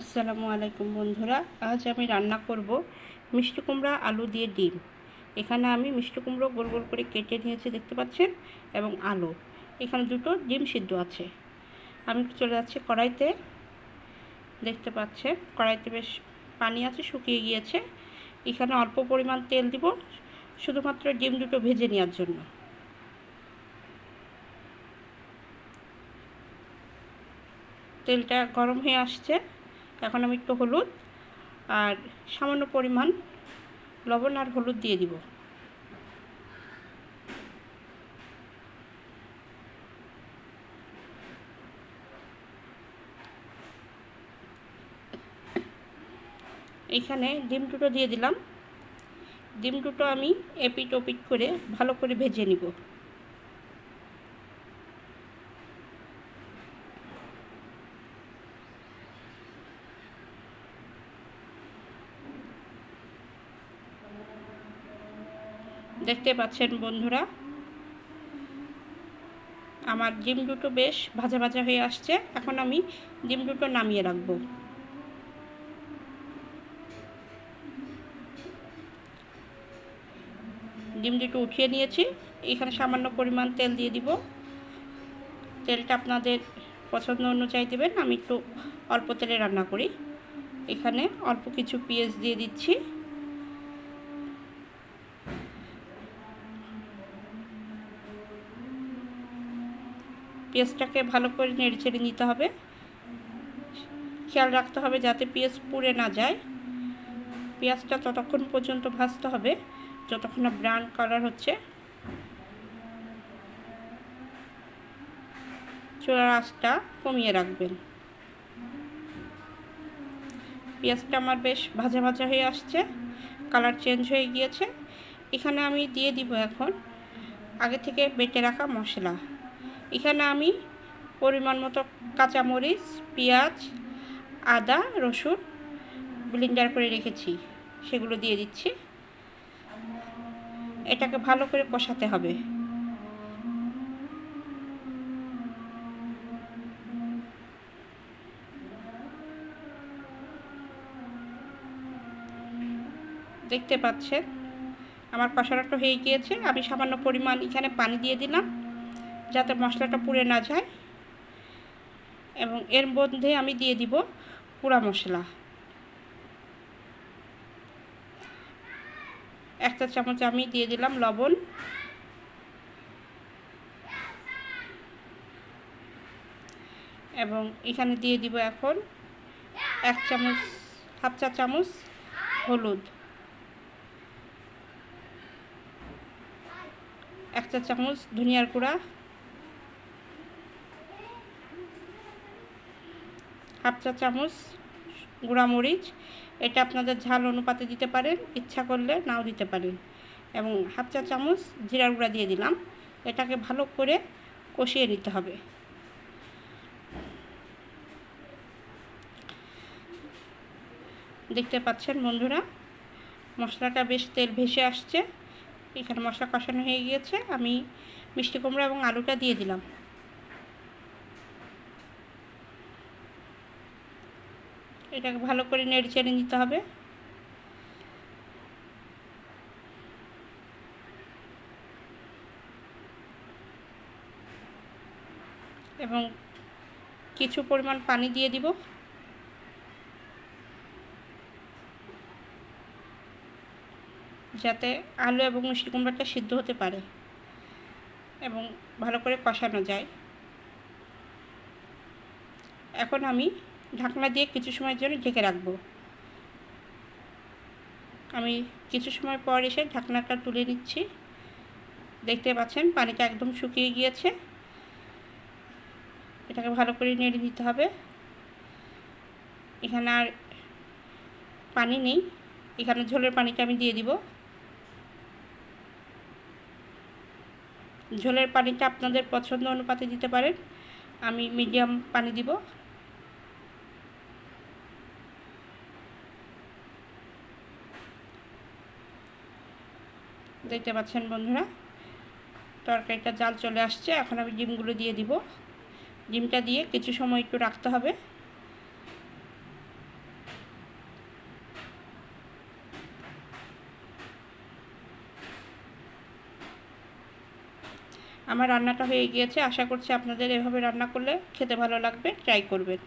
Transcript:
আসসালামু আলাইকুম বন্ধুরা, আজ আমি রান্না করব মিষ্টি কুমড়া, আলু দিয়ে ডিম। এখানে আমি মিষ্টি কুমড়ো গোল গোল করে কেটে নিয়েছি, দেখতে পাচ্ছেন? এবং আলু। এখানে দুটো ডিম সিদ্ধ আছে। আমি চলে যাচ্ছি কড়াইতে। দেখতে পাচ্ছেন? কড়াইতে বেশ পানি আছে, শুকিয়ে গিয়েছে। এখানে অল্প পরিমাণ তেল দিব, শুধুমাত্র ডিম দুটো ভেজে নেওয়ার জন্য। তেলটা গরম হয়ে আসছে। এখন আমি একটু হলুদ আর সামান্য পরিমাণ লবণ আর হলুদ দিয়ে দিব। এখানে ডিম দুটো দিয়ে দিলাম। ডিম দুটো আমি এপিট ওপিট করে ভালো করে ভেজে নিব। দেখতে পাচ্ছেন বন্ধুরা, আমার ডিম দুটো বেশ ভাজা ভাজা হয়ে আসছে, এখন আমি ডিম দুটো নামিয়ে রাখব। ডিম দুটো উঠিয়ে নিয়েছি, এখানে সামান্য পরিমাণ তেল দিয়ে দিব। তেলটা আপনাদের পছন্দ অনুযায়ী দেবেন, আমি একটু অল্প তেলে রান্না করি। এখানে অল্প কিছু পেঁয়াজ দিয়ে দিচ্ছি। পেঁয়াজটাকে ভালো করে নেড়ে ছেড়ে নিতে হবে। খেয়াল রাখতে হবে যাতে পেঁয়াজ পুড়ে না যায়। পেঁয়াজটা ততক্ষণ পর্যন্ত ভাজতে হবে, যতক্ষণ না ব্রাউন কালার হচ্ছে। চুলার আঁচটা কমিয়ে রাখবেন। পেঁয়াজটা আমার বেশ ভাজা ভাজা হয়ে আসছে, কালার চেঞ্জ হয়ে গিয়েছে। এখানে আমি দিয়ে দিব এখন আগে থেকে বেটে রাখা মশলা। এখানে আমি পরিমাণ মতো কাঁচামরিচ, পেঁয়াজ, আদা, রসুন ব্লিন্ডার করে রেখেছি। সেগুলো দিয়ে দিচ্ছি। এটাকে ভালো করে কষাতে হবে। দেখতে পাচ্ছেন? আমার কষানোটা হয়ে গিয়েছে। আমি সামান্য পরিমাণ এখানে পানি দিয়ে দিলাম। যাতে মশলাটা পুড়ে না যায়। এবং এর মধ্যে আমি দিয়ে দিব পুরা মশলা। একটা চামচ আমি দিয়ে দিলাম লবণ। এবং এখানে দিয়ে দিব এখন এক চামচ, হাফ চা চামচ হলুদ। এক চা চামচ ধনিয়ার গুঁড়া হাফ চা চামচ গুঁড়ামরিচ। এটা আপনাদের ঝাল অনুপাতে দিতে পারেন, ইচ্ছা করলে নাও দিতে পারেন। এবং হাফ চা চামচ জিরার গুঁড়া দিয়ে দিলাম। এটাকে ভালো করে কষিয়ে নিতে হবে। দেখতে পাচ্ছেন বন্ধুরা, মশলাটা বেশ তেল ভেসে আসছে। এখানে মশলা কষানো হয়ে গিয়েছে। আমি মিষ্টি কুমড়া এবং আলুটা দিয়ে দিলাম। এটাকে ভালো করে নেড়ে চেড়ে নিতে হবে। এবং কিছু পরিমাণ পানি দিয়ে দিব। যাতে আলু এবং মিষ্টি কুমড়াটা সিদ্ধ হতে পারে এবং ভালো করে কষানো যায়। এখন আমি ঢাকনা দিয়ে কিছু সময়ের জন্য ঢেকে রাখব। আমি কিছু সময় পর এসে ঢাকনাটা তুলে নিচ্ছি। দেখতে পাচ্ছেন, পানিটা একদম শুকিয়ে গিয়েছে। এটাকে ভালো করে নেড়ে দিতে হবে। এখানে আর পানি নেই। এখানে ঝোলের পানিটা আমি দিয়ে দিব। ঝোলের পানিটা আপনাদের পছন্দ অনুপাতে দিতে পারেন। আমি মিডিয়াম পানি দিব। দেখতে পাচ্ছেন বন্ধুরা। তরকারিটা জাল চলে আসছে, এখন আমি ডিমগুলো দিয়ে দিব। ডিমটা দিয়ে কিছু সময় একটু রাখতে হবে। আমার রান্নাটা হয়ে গিয়েছে। আশা করছি আপনাদের এভাবে রান্না করলে খেতে ভালো লাগবে, ট্রাই করবেন।